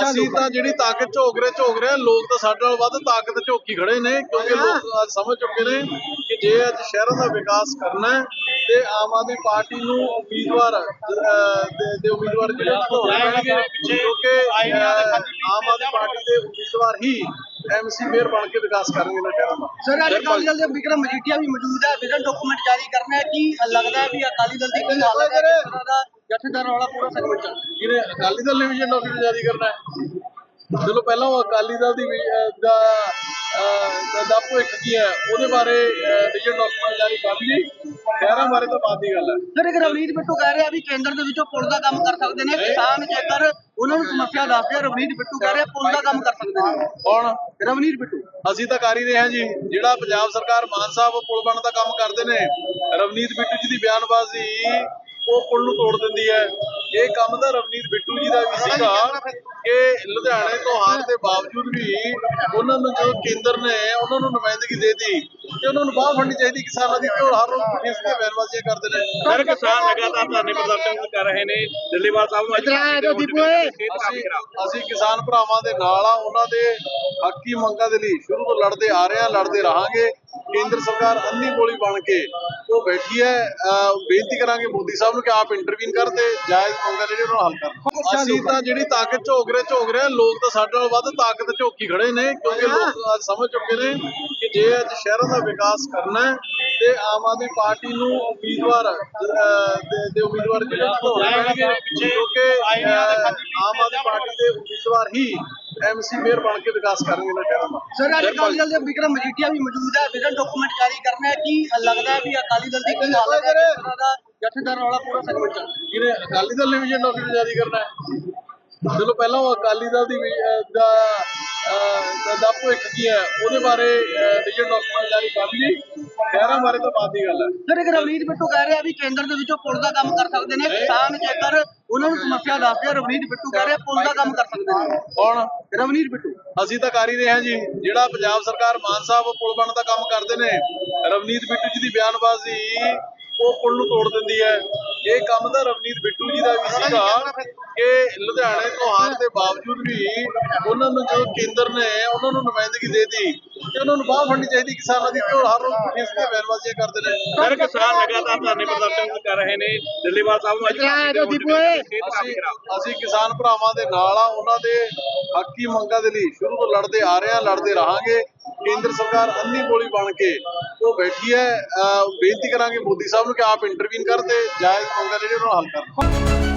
ਅਸੀਂ ਤਾਂ ਜਿਹੜੀ ਤਾਕਤ ਝੋਕ ਰਹੇ ਝੋਕ ਰਹੇ ਲੋਕ ਤਾਂ ਸਾਡੇ ਨਾਲ ਵੱਧ ਤਾਕਤ ਝੋਕੀ ਖੜੇ ਨੇ ਕਿਉਂਕਿ ਲੋਕ ਅੱਜ ਸਮਝ ਚੁੱਕੇ ਨੇ ਕਿ ਜੇ ਅੱਜ ਸ਼ਹਿਰਾਂ ਦਾ ਵਿਕਾਸ ਕਰਨਾ ਹੈ ਤੇ ਆਮ ਆਦਮੀ ਪਾਰਟੀ ਨੂੰ ਉਮੀਦਵਾਰ ਦੇ ਉਮੀਦਵਾਰ ਜਿਹੜੇ ਹੋਣੇ ਪੈਣਗੇ ਕਿਉਂਕਿ ਆਮ ਆਦਮੀ ਪਾਰਟੀ ਦੇ ਉਮੀਦਵਾਰ ਹੀ ਐਮਸੀ ਮੇਅਰ ਬਣ ਕੇ ਵਿਕਾਸ ਕਰਨਗੇ ਨਾ ਸ਼ਹਿਰਾਂ ਦਾ। ਸਰ ਅੱਜ ਅਕਾਲੀ ਦਲ ਦੇ ਵਿਕਰਮ ਮਜੀਠੀਆ ਵੀ ਮੌਜੂਦ ਹੈ ਵਿਜ਼ਨ ਡਾਕੂਮੈਂਟ ਜਾਰੀ ਕਰਨਾ ਹੈ ਕੀ ਲੱਗਦਾ ਹੈ ਵੀ ਅਕਾਲੀ ਦਲ ਦੀ ਕੀ ਹਾਲਤ ਹੈ? ਜਥੇਦਾਰ ਵਾਲਾ ਪੂਰਾ ਸੈਗਮੈਂਟ ਚੱਲ ਜਿਹਨੇ ਅਕਾਲੀ ਦਲ ਨੇ ਵਿਜਨ ਡਾਕੂਮੈਂਟ ਜਾਰੀ ਕਰਨਾ ਹੈ? ਚਲੋ ਪਹਿਲਾਂ ਉਹ ਅਕਾਲੀ ਦਲ ਦੀ ਦਾ ਦਾ ਭਵਿੱਖ ਕੀ ਹੈ ਉਹਦੇ ਬਾਰੇ ਵਿਜਨ ਡਾਕੂਮੈਂਟ ਜਾਰੀ ਕਰ ਲਈ ਸ਼ਹਿਰਾਂ ਬਾਰੇ ਤਾਂ ਬਾਤ ਦੀ ਗੱਲ ਹੈ। ਸਰ ਇੱਕ ਰਵਨੀਤ ਬਿੱਟੂ ਕਹਿ ਰਿਹਾ ਵੀ ਕੇਂਦਰ ਦੇ ਵਿੱਚੋਂ ਪੁਲ ਦਾ ਕੰਮ ਕਰ ਸਕਦੇ ਨੇ। ਕਿਸਾਨ ਜੇਕਰ ਉਹਨਾਂ ਨੂੰ ਸਮੱਸਿਆ ਦੱਸਦੇ ਰਵਨੀਤ ਬਿੱਟੂ ਕਹਿ ਰਿਹਾ ਪੁਲ ਦਾ ਕੰਮ ਕਰ ਸਕਦੇ ਨੇ। ਕੌਣ? ਰਵਨੀਤ ਬਿੱਟੂ। ਅਸੀਂ ਤਾਂ ਕਰ ਹੀ ਰਹੇ ਹਾਂ ਜੀ। ਜਿਹੜਾ ਪੰਜਾਬ ਸਰਕਾਰ ਮਾਨ ਸਾਹਿਬ ਪੁਲ ਬਣਨ ਦਾ ਕੰਮ ਕਰਦੇ ਨੇ ਰਵਨੀਤ ਬਿੱਟੂ ਜੀ ਦੀ ਬਿਆਨਬਾਜ਼ੀ ਉਹ ਪੁਲ ਨੂੰ ਤੋੜ ਦਿੰਦੀ ਹੈ। ਇਹ ਕੰਮ ਤਾਂ ਰਵਨੀਤ ਬਿੱਟੂ ਜੀ ਦਾ ਵੀ ਸੀਗਾ ਕਿ ਲੁਧਿਆਣੇ ਤੋਂ ਹਾਰ ਦੇ ਬਾਵਜੂਦ ਵੀ ਉਹਨਾਂ ਨੂੰ ਜਦੋਂ ਕੇਂਦਰ ਨੇ ਉਹਨਾਂ ਨੂੰ ਨੁਮਾਇੰਦਗੀ ਦੇਤੀ ਤੇ ਉਹਨਾਂ ਨੂੰ ਬਾਹ ਫੜਨੀ ਚਾਹੀਦੀ ਕਿਸਾਨਾਂ ਦੀ ਤੇ ਉਹ ਹਰ ਰੋਜ਼ ਇਸ ਦੀਆਂ ਬਿਆਨਬਾਜ਼ੀਆਂ ਕਰਦੇ ਨੇ। ਸਰ ਕਿਸਾਨ ਲਗਾਤਾਰ ਧਰਨੇ ਪ੍ਰਦਰਸ਼ਨ ਕਰ ਰਹੇ ਨੇ। ਦਿੱਲੀਵਾਲ ਸਾਹਿਬ ਨੂੰ ਇੱਧਰ ਆ ਜਾਓ ਦੀਪੂ ਓਏ। ਅਸੀਂ ਅਸੀਂ ਕਿਸਾਨ ਭਰਾਵਾਂ ਦੇ ਨਾਲ ਆ ਉਹਨਾਂ ਦੇ ਹੱਕੀ ਮੰਗਾਂ ਦੇ ਲਈ ਸ਼ੁਰੂ ਤੋਂ ਲੜਦੇ ਆ ਰਹੇ ਆ ਲੜਦੇ ਰਹਾਂਗੇ। ਕੇਂਦਰ ਸਰਕਾਰ ਅੰਨੀ ਗੋਲੀ ਬਣ ਕੇ ਉਹ ਬੈਠੀ ਹੈ। ਅਹ ਬੇਨਤੀ ਕਰਾਂਗੇ ਮੋਦੀ ਸਾਹਿਬ ਨੂੰ ਕਿ ਆਪ ਇੰਟਰਵੀਨ ਕਰ ਤੇ ਜਾਇਜ਼ ਮੰਗਾਂ ਜਿਹੜੀ ਉਹਨਾਂ ਨੂੰ ਹੱਲ ਕਰਨ। ਅਸੀਂ ਤਾਂ ਜਿਹੜੀ ਤਾਕਤ ਝੋਕ ਰਹੇ ਝੋਕ ਰਹੇ ਲੋਕ ਤਾਂ ਸਾਡੇ ਨਾਲ ਵੱਧ ਤਾਕਤ ਝੋਕੀ ਖੜੇ ਨੇ ਕਿਉਂਕਿ ਲੋਕ ਅੱਜ ਸਮਝ ਚੁੱਕੇ ਨੇ ਕਿ ਜੇ ਅੱਜ ਸ਼ਹਿਰਾਂ ਦਾ ਵਿਕਾਸ ਕਰਨਾ ਹੈ ਤੇ ਆਮ ਆਦਮੀ ਪਾਰਟੀ ਨੂੰ ਉਮੀਦਵਾਰ ਦੇ- ਉਮੀਦਵਾਰ ਜਿਹੜੇ ਹੋਣੇ ਪੈਣਗੇ ਕਿਉਂਕਿ ਆਮ ਆਦਮੀ ਪਾਰਟੀ ਦੇ ਉਮੀਦਵਾਰ ਹੀ ਐਮਸੀ ਮੇਅਰ ਬਣ ਕੇ ਵਿਕਾਸ ਕਰਨਗੇ ਨਾ ਸ਼ਹਿਰਾਂ ਦਾ। ਸਰ ਅੱਜ ਅਕਾਲੀ ਦਲ ਦੇ ਵਿਕਰਮ ਮਜੀਠੀਆ ਵੀ ਮੌਜੂਦ ਹੈ। ਵਿਜ਼ਨ ਡਾਕੂਮੈਂਟ ਜਾਰੀ ਕਰਨਾ ਹੈ ਕੀ ਲੱਗਦਾ ਵੀ ਅਕਾਲੀ ਦਲ ਦੀ ਕੀ ਹਾਲਤ ਹੈ ਜਥੇਦਾਰ ਵਾਲਾ ਪੂਰਾ ਸੈਗਮੈਂਟ ਜਿਹਨੇ ਅਕਾਲੀ ਦਲ ਨੇ ਵਿਜਨ ਡਾਕੂਮੈਂਟ ਜਾਰੀ ਕਰਨਾ ਹੈ। ਚਲੋ ਪਹਿਲਾਂ ਉਹ ਅਕਾਲੀ ਦਲ ਦੀ ਵੀ- ਦਾ ਦਾ ਭਵਿੱਖ ਕੀ ਹੈ ਉਹਦੇ ਬਾਰੇ ਵਿਜਨ ਡਾਕੂਮੈਂਟ ਜਾਰੀ ਕਰ ਲਈ ਸ਼ਹਿਰਾਂ ਬਾਰੇ ਤਾਂ ਬਾਤ ਦੀ ਗੱਲ ਹੈ। ਸਰ ਇੱਕ ਰਵਨੀਤ ਬਿੱਟੂ ਕਹਿ ਰਿਹਾ ਵੀ ਕੇਂਦਰ ਦੇ ਵਿੱਚੋਂ ਪੁਲ ਦਾ ਕੰਮ ਕਰ ਸਕਦੇ ਨੇ। ਕਿਸਾਨ ਜੇਕਰ ਉਹਨਾਂ ਨੂੰ ਸਮੱਸਿਆ ਦੱਸਦੇ ਰਵਨੀਤ ਬਿੱਟੂ ਕਹਿ ਰਿਹਾ ਪੁਲ ਦਾ ਕੰਮ ਕਰ ਸਕਦੇ ਨੇ। ਕੌਣ? ਰਵਨੀਤ ਬਿੱਟੂ। ਅਸੀਂ ਤਾਂ ਕਰ ਹੀ ਰਹੇ ਹਾਂ ਜੀ। ਜਿਹੜਾ ਪੰਜਾਬ ਸਰਕਾਰ ਮਾਨ ਸਾਹਿਬ ਪੁਲ ਬਣਨ ਦਾ ਕੰਮ ਕਰਦੇ ਨੇ ਰਵਨੀਤ ਬਿੱਟੂ ਜੀ ਦੀ ਬਿਆਨਬਾਜ਼ੀ ਉਹ ਪੁਲ ਨੂੰ ਤੋੜ ਦਿੰਦੀ ਹੈ। ਇਹ ਕੰਮ ਤਾਂ ਰਵਨੀਤ ਬਿੱਟੂ ਜੀ ਦਾ ਵੀ ਸੀਗਾ ਕਿ ਲੁਧਿਆਣੇ ਤੋਂ ਹਾਰ ਦੇ ਬਾਵਜੂਦ ਵੀ ਉਹਨਾਂ ਨੂੰ ਜਦੋਂ ਕੇਂਦਰ ਨੇ ਉਹਨਾਂ ਨੂੰ ਨੁਮਾਇੰਦਗੀ ਦੇਤੀ ਤੇ ਉਹਨਾਂ ਨੂੰ ਬਾਹ ਫੜਨੀ ਚਾਹੀਦੀ ਕਿਸਾਨਾਂ ਦੀ ਤੇ ਉਹ ਹਰ ਰੋਜ਼ ਇਸ ਦੀਆਂ ਬਿਆਨਬਾਜ਼ੀਆਂ ਕਰਦੇ ਨੇ। ਸਰ ਕਿਸਾਨ ਲਗਾਤਾਰ ਧਰਨੇ ਪ੍ਰਦਰਸ਼ਨ ਕਰ ਰਹੇ ਨੇ। ਦਿੱਲੀਵਾਲ ਸਾਹਿਬ ਨੂੰ ਓਏ। ਅਸੀਂ ਅਸੀਂ ਕਿਸਾਨ ਭਰਾਵਾਂ ਦੇ ਨਾਲ ਆ ਉਹਨਾਂ ਦੇ ਹੱਕੀ ਮੰਗਾਂ ਦੇ ਲਈ ਸ਼ੁਰੂ ਤੋਂ ਲੜਦੇ ਆ ਰਹੇ ਆ ਲੜਦੇ ਰਹਾਂਗੇ। ਕੇਂਦਰ ਸਰਕਾਰ ਅੰਨੀ ਗੋਲੀ ਬਣ ਕੇ ਉਹ ਬੈਠੀ ਹੈ। ਅਹ ਬੇਨਤੀ ਕਰਾਂਗੇ ਮੋਦੀ ਸਾਹਿਬ ਨੂੰ ਕਿ ਆਪ ਇੰਟਰਵੀਨ ਕਰ ਤੇ ਜਾਇਜ਼ ਮੰਗਾਂ ਜਿਹੜੀ ਉਹਨਾਂ ਨੂੰ ਹੱਲ ਕਰਨ